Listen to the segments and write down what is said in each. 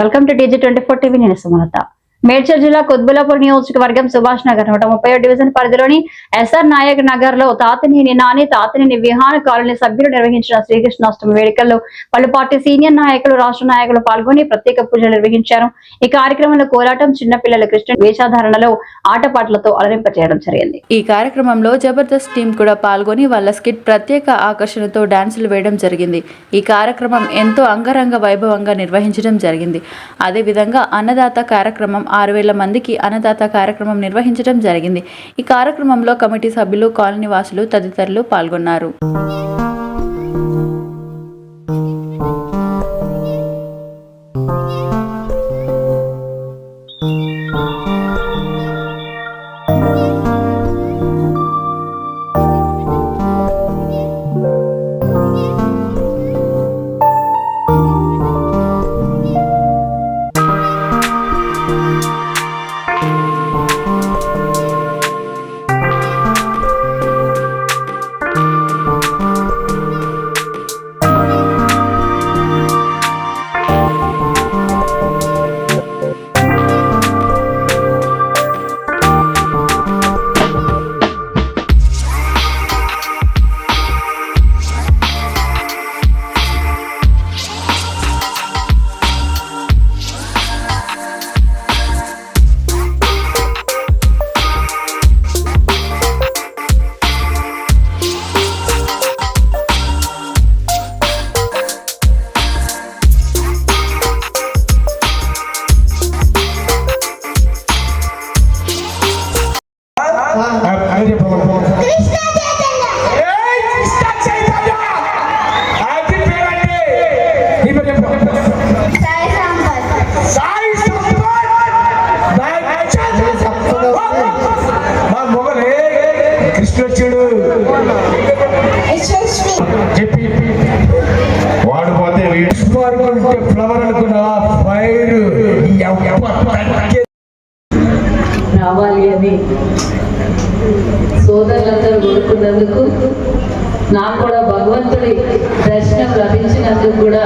Welcome to DG twenty four TV నేను సుమలత. మేడ్చల్ జిల్లా కొద్బులాపూర్ నియోజకవర్గం సుభాష్ నగర్ నూట ముప్పై డివిజన్ పరిధిలోని ఎస్ఆర్ నాయక్ నగర్లో తాతనేని నాని తాతనేని విహార కాలనీ సభ్యులు నిర్వహించిన శ్రీకృష్ణాష్టమి వేడుకల్లో పలు పార్టీ సీనియర్ నాయకులు రాష్ట్ర నాయకులు పాల్గొని ప్రత్యేక పూజలు నిర్వహించారు. ఈ కార్యక్రమంలో కోలాటం చిన్నపిల్లల కృష్ణ వేషధారణలో ఆటపాటలతో అలరింపచేయడం జరిగింది. ఈ కార్యక్రమంలో జబర్దస్త్ టీం కూడా పాల్గొని వాళ్ళ స్కిట్ ప్రత్యేక ఆకర్షణతో డాన్సులు వేయడం జరిగింది. ఈ కార్యక్రమం ఎంతో అంగరంగ వైభవంగా నిర్వహించడం జరిగింది. అదేవిధంగా అన్నదాత కార్యక్రమం ఆరు వేల మందికి అన్నదాత కార్యక్రమం నిర్వహించడం జరిగింది. ఈ కార్యక్రమంలో కమిటీ సభ్యులు కాలనీ వాసులు తదితరులు పాల్గొన్నారు. అది పోతే ఫ్లవర్ అనుకున్న ఫైర్ రావాలి అని సోదరులందరూ కోరుకున్నందుకు నాకు కూడా భగవంతుడి దర్శనం లభించినందుకు కూడా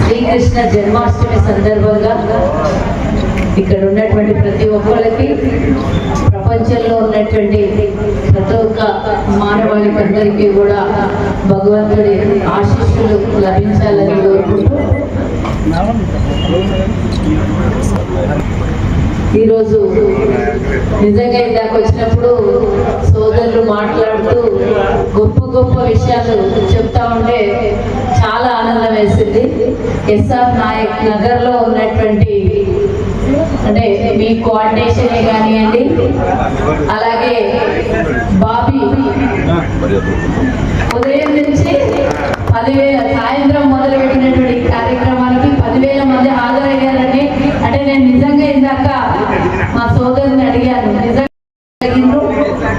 శ్రీకృష్ణ జన్మాష్టమి సందర్భంగా ఇక్కడ ఉన్నటువంటి ప్రతి ఒక్కరికి ప్రపంచంలో ఉన్నటువంటి ప్రతి ఒక్క మానవాళికి అందరికీ కూడా భగవంతుడి ఆశీస్సులు లభించాలని కోరుకుంటూ ఈరోజు నిజంగా ఇందాక వచ్చినప్పుడు సోదరులు మాట్లాడుతూ గొప్ప గొప్ప విషయాలు చెప్తా ఉంటే చాలా ఆనందం వేసింది. ఎస్ఆర్ నాయక్ నగర్లో ఉన్నటువంటి అంటే మీ కోఆర్డినేషనే కానివ్వండి అలాగే బాబీ ఉదయం నుంచి పదివేల సాయంత్రం మొదలు పెట్టినటువంటి కార్యక్రమానికి పదివేల మంది హాజరయ్యారండి అంటే నేను నిజంగా ఇందాక మా సోదరుని అడిగాను. నిజంగా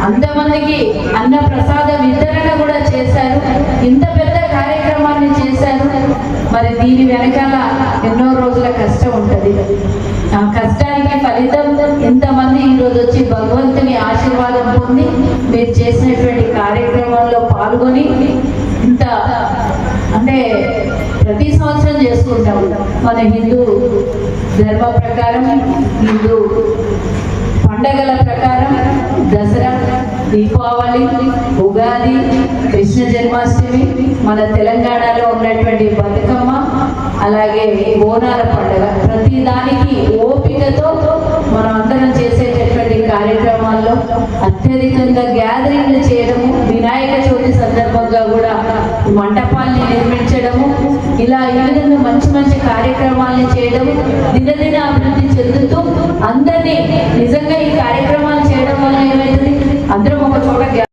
అంతమందికి అన్న ప్రసాద వితరణ కూడా చేశారు. ఇంత పెద్ద కార్యక్రమాన్ని చేశారు. మరి దీని వెనకాల ఎన్నో రోజుల కష్టం ఉంటుంది. భగవంతుని ఆశీర్వాదం పొంది మీరు చేసినటువంటి కార్యక్రమంలో పాల్గొని ఇంత అంటే ప్రతి సంవత్సరం చేసుకుంటాం మన హిందూ ధర్మ ప్రకారం హిందూ పండగల ప్రకారం దసరా దీపావళి ఉగాది కృష్ణ జన్మాష్టమి మన తెలంగాణలో ఉన్నటువంటి బతుకమ్మ అలాగే బోనాల పండుగ. అత్యధికంగా గ్యాదరింగ్లు చేయడము వినాయక చవితి సందర్భంగా కూడా మంటపాల్ని నిర్మించడము ఇలా ఈ విధంగా మంచి మంచి కార్యక్రమాల్ని చేయడము దినదిన అభివృద్ధి చెందుతూ అందరినీ